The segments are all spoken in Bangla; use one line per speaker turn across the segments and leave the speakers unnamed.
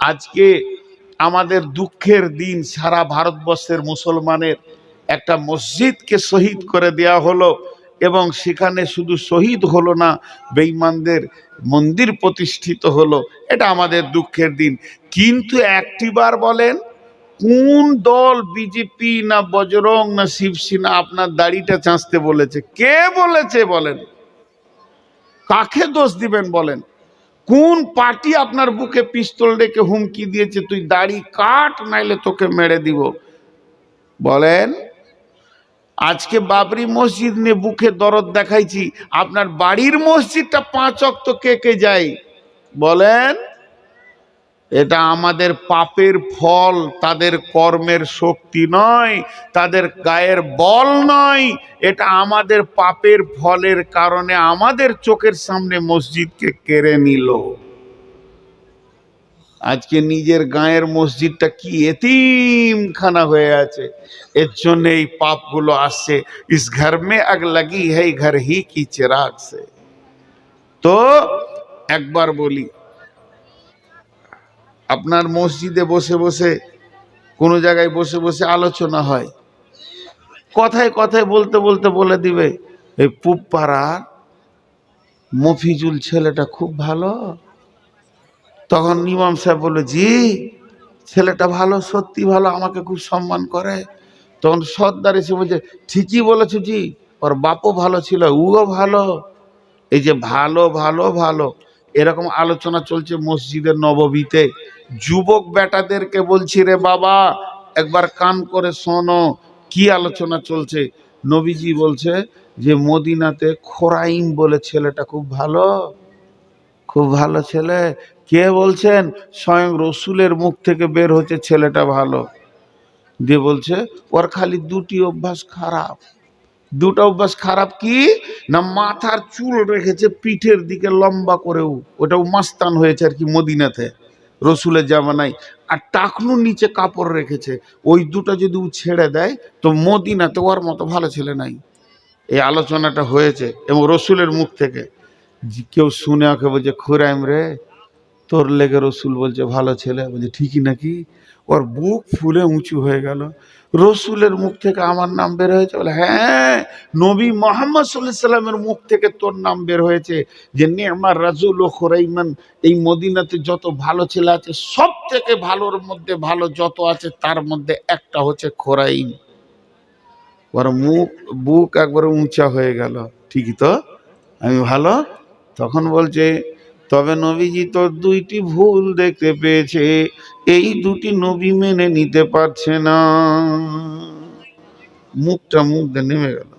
আজকে আমাদের দুঃখের দিন সারা ভারতবর্ষের মুসলমানের একটা মসজিদকে শহীদ করে দেয়া হলো এবং সেখানে শুধু শহীদ হলো না, বেঈমানদের মন্দির প্রতিষ্ঠিত হলো। এটা আমাদের দুঃখের দিন। কিন্তু একটিবার বলেন, কোন দল বিজেপি না বজরং না শিবসেনা আপনার দাড়িটা চাঁচতে বলেছে? কে বলেছে বলেন? কাকে দোষ দিবেন বলেন? কোন পার্টি আপনার বুকে পিস্তল ডেকে হুমকি দিয়েছে? তুই দাড়ি কাট, নাইলে তোকে মেরে দিব। বলেন, আজকে বাবরি মসজিদ নিয়ে বুকে দরদ দেখাইছি। আপনার বাড়ির মসজিদটা পাঁচ অক্ত কে কে যায়? বলেন এটা আমাদের পাপের ফল, তাদের কর্মের শক্তি নয়, তাদের গায়ের বল নয়। এটা আমাদের পাপের ফলের কারণে আমাদের চোখের সামনে মসজিদকে কেড়ে নিল। আজকে নিজের গায়ের মসজিদটা কি এতিমখানা হয়ে আছে। এর জন্য এই পাপগুলো আসছে। ইস ঘর মে আগ লাগি है ঘর হি কি চিরাগ তো একবার বলি আপনার মসজিদে বসে বসে, কোনো জায়গায় বসে বসে আলোচনা হয়। কথায় কথায় বলতে বলতে বলে দিবে, এই পুব পাড়ার মফিজুল ছেলেটা খুব ভালো। তখন ইমাম সাহেব বলল জি, ছেলেটা ভালো, সত্যি ভালো, আমাকে খুব সম্মান করে। তখন সর্দার এসে বলছে, ঠিকই বলেছ জি, ওর বাপও ভালো ছিল, উও ভালো। এই যে, ভালো ভালো ভালো। এরকম আলোচনা চলছে মসজিদের নববীতে যুবক বেটাদেরকে বলছি রে বাবা, একবার কান করে শোনো, কি আলোচনা চলছে? নবীজি বলছে যে, মদিনাতে খোরাইম বলে ছেলেটা খুব ভালো। খুব ভালো ছেলে। কে বলছেন? স্বয়ং রসুলের মুখ থেকে বের হচ্ছে ছেলেটা ভালো। দিয়ে বলছে, ওর খালি দুটি অভ্যাস খারাপ। দুটো অভ্যাস খারাপ কি? না মাথার চুল রেখেছে পিঠের দিকে লম্বা করেও। ওটাও মাস্তান হয়েছে আর কি মদিনাতে, রসুলের জামানায়। আর টাকনুর নিচে কাপড় রেখেছে। ওই দুটো যদি ও ছেড়ে দেয়, তো মদিনাতে ওর মতো ভালো ছেলে নাই। এই আলোচনাটা হয়েছে এবং রসুলের মুখ থেকে। কেউ শুনে ওকে বলছে, খুরাইম রে, তোর লেগে রসুল বলছে ভালো ছেলে। বলছে, ঠিকই নাকি? ওর বুক ফুলে উঁচু হয়ে গেল। রসুলের মুখ থেকে আমার নাম বের হয়েছে। বলে হ্যাঁ নবী মোহাম্মদ সাল্লাহ সাল্লামের মুখ থেকে তোর নাম বের হয়েছে যে আমার রাজুল ও খোরাইমান, এই মদিনাতে যত ভালো ছেলে আছে সব থেকে ভালোর মধ্যে ভালো যত আছে, তার মধ্যে একটা হচ্ছে খোরাইম। ওর মুখ, বুক একবারে উঁচা হয়ে গেল। ঠিকই তো? আমি ভালো? তখন বলছে তবে নবীজি তো দুইটি ভুল দেখতে পেয়েছে। এই দুটি নবী মেনে নিতে পারছে না। মুখটা মুখ দিয়ে নেমে গেল।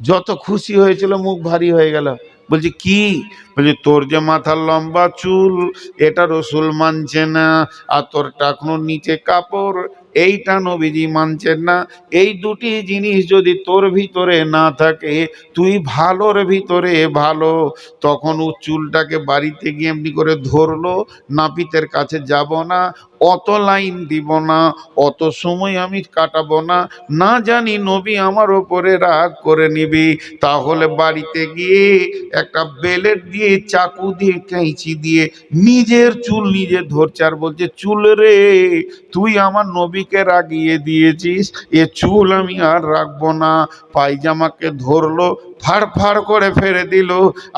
যত খুশি হয়েছিল, মুখ ভারী হয়ে গেল। বলছে, কি? বলছে, তোর যে মাথার লম্বা চুল, এটা রসুল মানছে না। আর তোর টাকনোর নিচে কাপড় এইটা নবীজি মানছেন না। এই দুটি জিনিস যদি তোর ভিতরে না থাকে, তুই ভালোর ভিতরে ভালো। তখন ও চুলটাকে বাড়িতে গিয়ে এমনি করে ধরলো, নাপিতের কাছে যাব না, অত লাইন দিব না, অত সময় আমি কাটাবো না। না জানি নবী আমার ওপরে রাগ করে নিবি। তাহলে বাড়িতে গিয়ে একটা বেলেট দিয়ে, চাকু দিয়ে, কাঁচি দিয়ে নিজের চুল নিজে ধরছে আর বলছে, চুল রে, তুই আমার নবীকে রাগিয়ে দিয়েছিস? এ চুল আমি আর রাখব না। পায়জামাকে ধরলো ফাড় ফাড় করে ফেলে দিল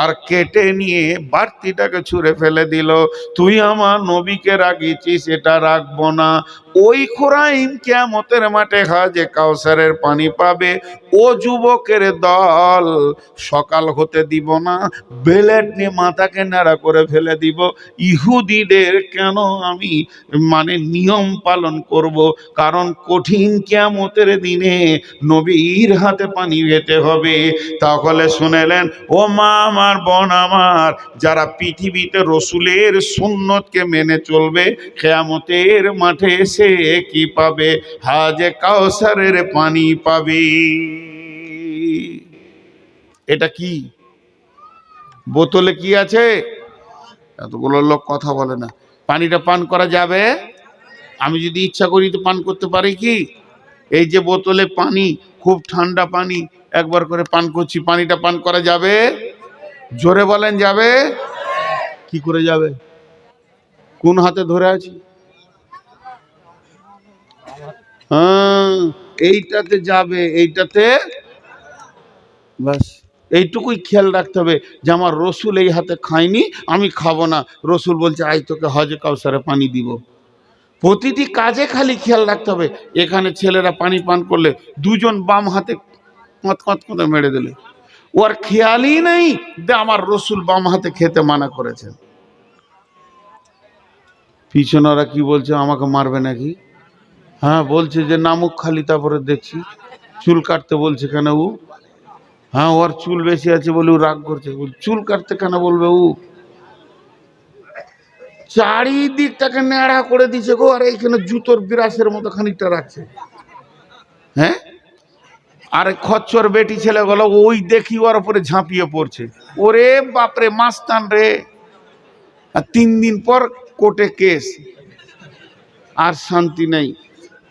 আর কেটে নিয়ে বাড়তিটাকে ছুঁড়ে ফেলে দিল। তুই আমার নবীকে রাগিয়েছিস, এটা রাখব না। ওই খোরাইম কেমতের মাঠে হাজে কাউসারের পানি পাবে। ও যুবকের দল সকাল হতে দিব না, বেলেট নিয়ে মাথাকে নাড়া করে ফেলে দিব। ইহুদিদের কেন আমি মানে নিয়ম পালন করব? কারণ কঠিন কেমতের দিনে নবীর হাতে পানি যেতে হবে। তাহলে শুনেলেন, ও মা আমার, বোন আমার, যারা পৃথিবীতে রসুলের সুন্নতকে মেনে চলবে, কেয়ামতের মাঠে এসে কি পাবে? হাজে কাউসারের পানি পাবে। এটা কি? বোতলে কি আছে? এতগুলো লোক কথা বলে না। পানিটা পান করা যাবে? আমি যদি ইচ্ছা করি তো পান করতে পারি কি? এই যে বোতলে পানি, খুব ঠান্ডা পানি, একবার করে পান করছি, পানিটা পান করা যাবে? জোরে বলেন, যাবে? কি করে যাবে? কোন হাতে ধরে আছি? হ্যাঁ এইটাতে যাবে, এইটাতে? বাস এইটুকুই খেয়াল রাখতে হবে যে আমার রসুল এই হাতে খায়নি, আমি খাব না। রসুল বলছে আই তোকে হজে কাউসারে পানি দিব। প্রতিটি কাজে খালি খেয়াল রাখতে হবে। এখানে ছেলেরা পানি পান করলে দুজন বাম হাতে কঁত কঁত মেরে দিলে। ওর খেয়ালই নেই যে আমার রসুল বাম হাতে খেতে মানা করেছেন। পিছনেরা কি বলছে, আমাকে মারবে নাকি? হ্যাঁ বলছে যে নামুক খালি, তারপরে দেখছি। চুল কাটতে বলছে কেন ও? হ্যাঁ ওর চুল বেশি আছে বলে ও রাগ করছে। চুল কাটতে কেন বলবে ও? চারিদিকটাকে নেড়া করে দিছে গো, আর এইখানে জুতোর বিরাসের মতো খানিকটা রাখছে। হ্যাঁ? আর খচ্চর বেটি ছেলে গুলো ওই দেখি ওর উপরে ঝাঁপিয়ে পড়ছে। ওরে বাপরে, মাস্তান রে। আর তিন দিন পর কোর্টে কেস। আর শান্তি নেই।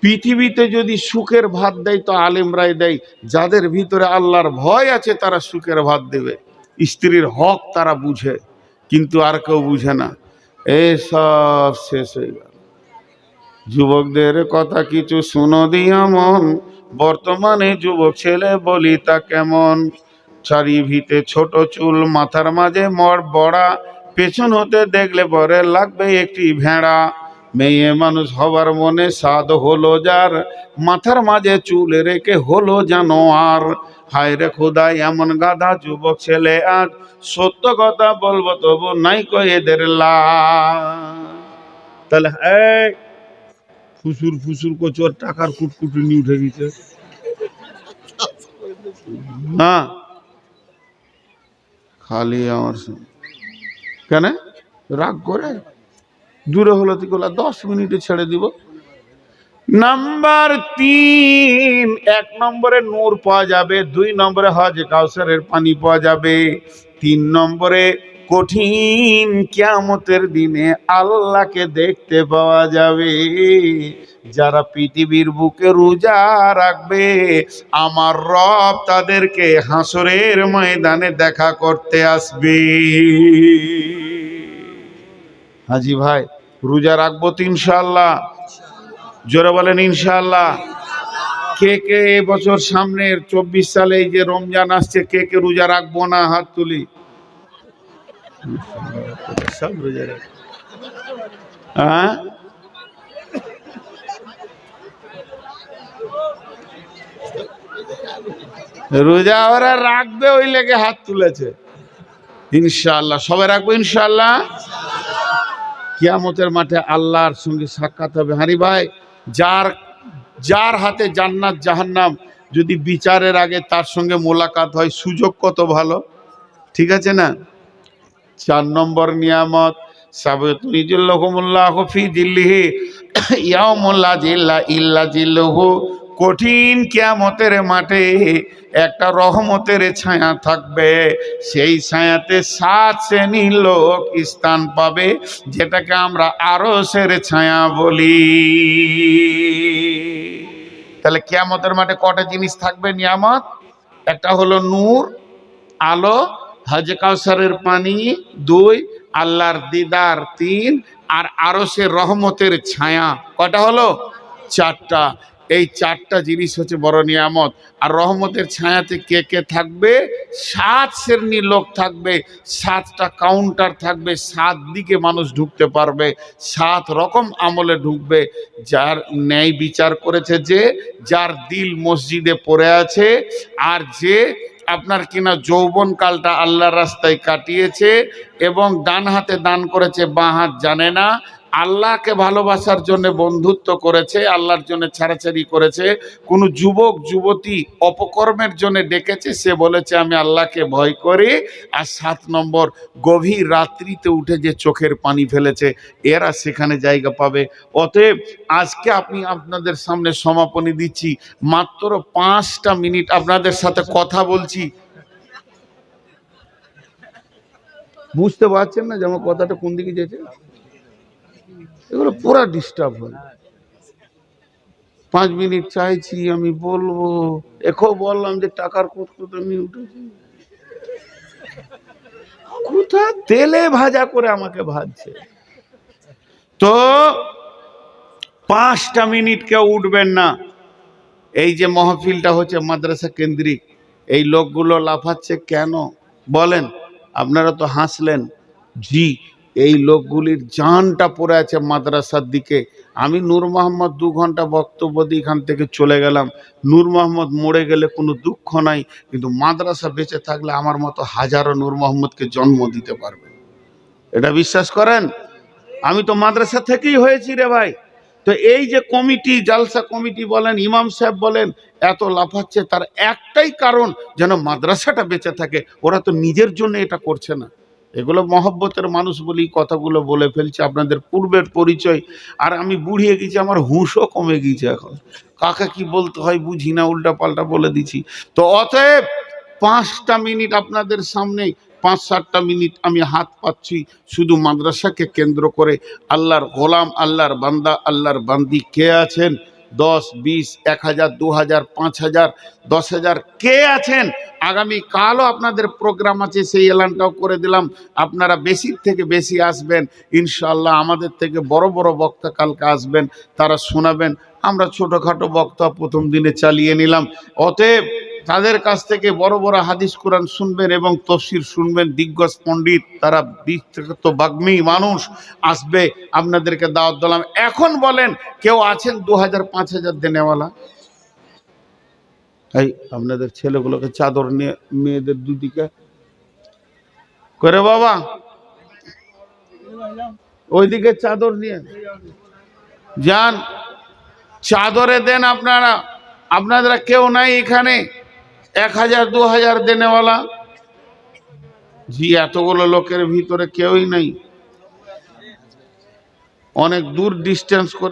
পৃথিবীতে যদি সুখের ভাত দেয়, তো আলেমরাই দেয়। যাদের ভিতরে আল্লাহর ভয় আছে, তারা সুখের ভাত দেবে। স্ত্রীর হক তারা বুঝে, কিন্তু আর কেউ বুঝে না। এসব শেষ হয়ে গেল। যুবকদের কথা কিছু শুনো দিয়া মন। বর্তমানে যুবক ছেলে বলি তা কেমন? চারি ভিতে ছোট চুল, মাথার মাঝে মর বড়া। পেছন হতে দেখলে পরে লাগবে একটি ভেড়া। মেয়ে মানুষ হবার মনে স্বাদ হলো যার, মাথার মাঝে চুল রেখে হলো জানো আর। হায় রে খোদাই, এমন গাধা যুবক ছেলে আজ, সত্য কথা বলব তবু নাই কো এদের লা তাহলে ফুসুর ফুসুর কচুর টাকার কুটকুটুনি উঠে গেছে। না। খালি আমার। কেন? রাগ করে? দূরে হলো তুই বলা দশ মিনিটে ছেড়ে দিব। নাম্বার তিন, এক নম্বরে নূর পাওয়া যাবে, দুই নম্বরে হজ কাউসারের পানি পাওয়া যাবে, তিন নম্বরে কঠিন কিয়ামতের দিনে আল্লাহকে দেখতে পাওয়া যাবে। যারা পৃথিবীর বুকে রোজা রাখবে, আমার রব তাদেরকে হাসরের ময়দানে দেখা করতে আসবে। হাজি ভাই রোজা রাখব তো ইনশাল্লাহ জোরে বলেন ইনশাল্লাহ কে কে এবছর সামনের চব্বিশ সালে এই যে রমজান আসছে কে কে রোজা রাখব না হাত তুলি? সব রোজা রাখ হ্যাঁ? রোজা ওরা রাখবে ওই লেগে হাত তুলেছে। ইনশাল্লাহ সবাই রাখব ইনশাল্লাহ কিয়ামতের মাঠে আল্লাহর সঙ্গে সাক্ষাৎ হবে। হারি ভাই, যার যার হাতে জান্নাত জাহান্নাম, যদি বিচারের আগে তার সঙ্গে মোলাকাত হয়, সুযোগ কত ভালো? ঠিক আছে না? চার নম্বর নিয়ামত, সাবেতুনিজুল্লাহমুল্লাহ ফি দিল্লিহি ইয়ামুল্লা জিল্লা ইল্লা জিল্লুহু কঠিন কিয়ামতের মাঠে একটা রহমতের ছায়া থাকবে। সেই ছায়াতে সাত শ্রেণির লোক স্থান পাবে, যেটাকে আমরা আরও সের ছায়া বলি। তাহলে কিয়ামতের মাঠে কটা জিনিস থাকবে নিয়ামত? একটা হলো নূর, আলো, হজ কাউসারের পানি, দুই, আল্লাহর দিদার, তিন, আর আরও সে রহমতের ছায়া। কটা হলো? চারটা। এই চারটা জিনিস হচ্ছে বড় নিয়ামত। আর রহমতের ছায়াতে কে কে থাকবে? সাত শ্রেণির লোক থাকবে, সাতটা কাউন্টার থাকবে, সাত দিকে মানুষ ঢুকতে পারবে, সাত রকম আমলে ঢুকবে। যার ন্যায় বিচার করেছে যে, যার দিল মসজিদে পড়ে আছে, আর যে আপনার কিনা যৌবন কালটা আল্লাহর রাস্তায় কাটিয়েছে এবং ডান হাতে দান করেছে, বাঁ হাত জানে না আল্লাহকে ভালোবাসার জন্য বন্ধুত্ব করেছে, আল্লাহর জন্য ছাড়াছাড়ি করেছে, কোনো যুবক, যুবতী অপকর্মের জন্য ডেকেছে, সে বলেছে, আমি আল্লাহকে ভয় করি। আর সাত নম্বর, গভীর রাত্রিতে উঠে যে চোখের পানি ফেলেছে, এরা সেখানে জায়গা পাবে। অতএব আজকে আপনি আপনাদের সামনে সমাপনী দিচ্ছি, মাত্র পাঁচটা মিনিট আপনাদের সাথে কথা বলছি। বুঝতে পারছেন না যে আমার কথাটা কোন দিকে যেছে এগুলো পুরা ডিস্টার্ব হয়। পাঁচ মিনিট চাইছি, আমি বলব, এখো বললাম যে টাকার কত আমি উঠেছি। কোথা? তেলে ভাজা করে আমাকে ভাজছে। তো পাঁচটা মিনিট কেউ উঠবেন না। এই যে মহফিলটা হচ্ছে মাদ্রাসা কেন্দ্রিক, এই লোকগুলো লাফাচ্ছে কেন? বলেন, আপনারা তো হাসলেন। জি এই লোকগুলির জানটা পড়ে আছে মাদ্রাসার দিকে। আমি নূর মোহাম্মদ দু ঘণ্টা বক্তব্য দিয়ে এখান থেকে চলে গেলাম। নূর মোহাম্মদ মরে গেলে কোনো দুঃখ নাই, কিন্তু মাদ্রাসা বেঁচে থাকলে আমার মতো হাজারো নূর মোহাম্মদকে জন্ম দিতে পারবে। এটা বিশ্বাস করেন? আমি তো মাদ্রাসা থেকেই হয়েছি রে ভাই। তো এই যে কমিটি, জালসা কমিটি বলেন, ইমাম সাহেব বলেন, এত লাফাচ্ছে, তার একটাই কারণ যেন মাদ্রাসাটা বেঁচে থাকে। ওরা তো নিজের জন্য এটা করছে না। এগুলো মহব্বতের মানুষ বলেই কথাগুলো বলে ফেলছে, আপনাদের পূর্বের পরিচয়। আর আমি বুড়িয়ে গেছি, আমার হুঁশও কমে গিয়েছে এখন। কাকে কি বলতে হয় বুঝি না উল্টা পাল্টা বলে দিছি তো অতএব পাঁচটা মিনিট আপনাদের সামনে, পাঁচ সাতটা মিনিট আমি হাত পাচ্ছি শুধু মাদ্রাসাকে কেন্দ্র করে। আল্লাহর গোলাম, আল্লাহর বান্দা, আল্লাহর বান্দি কে আছেন? দশ, বিশ, এক হাজার, দু হাজার, পাঁচ হাজার, দশ হাজার কে আছেন? আগামী কালও আপনাদের প্রোগ্রাম আছে, সেই এলানটাও করে দিলাম। আপনারা বেশির থেকে বেশি আসবেন। ইনশাল্লাহ আমাদের থেকে বড় বড় বক্তা কালকে আসবেন, তারা শোনাবেন। আমরা ছোটোখাটো বক্তা প্রথম দিনে চালিয়ে নিলাম। অতএব তাদের কাছ থেকে বড় বড় হাদিস কোরআন শুনবেন এবং তফসির শুনবেন। দিগ্গজ পণ্ডিত, তারা বিখ্যাত বাগ্মী মানুষ আসবে। আপনাদেরকে দাওয়াত দিলাম। এখন বলেন, কেউ আছেন দু হাজার, পাঁচ হাজার দেনেওয়ালা? এই, আপনাদের ছেলেগুলোকে চাদর নিয়ে, মেয়েদের দুদিকে। করে বাবা, ওইদিকে চাদর নিয়ে। যান, চাদরে দেন আপনারা। আপনারা কেউ নাই এখানে। এক হাজার, দু হাজার দেনেওয়ালা। জি, এতগুলো লোকের ভিতরে কেউই নাই। অনেক দূর ডিস্টেন্স করে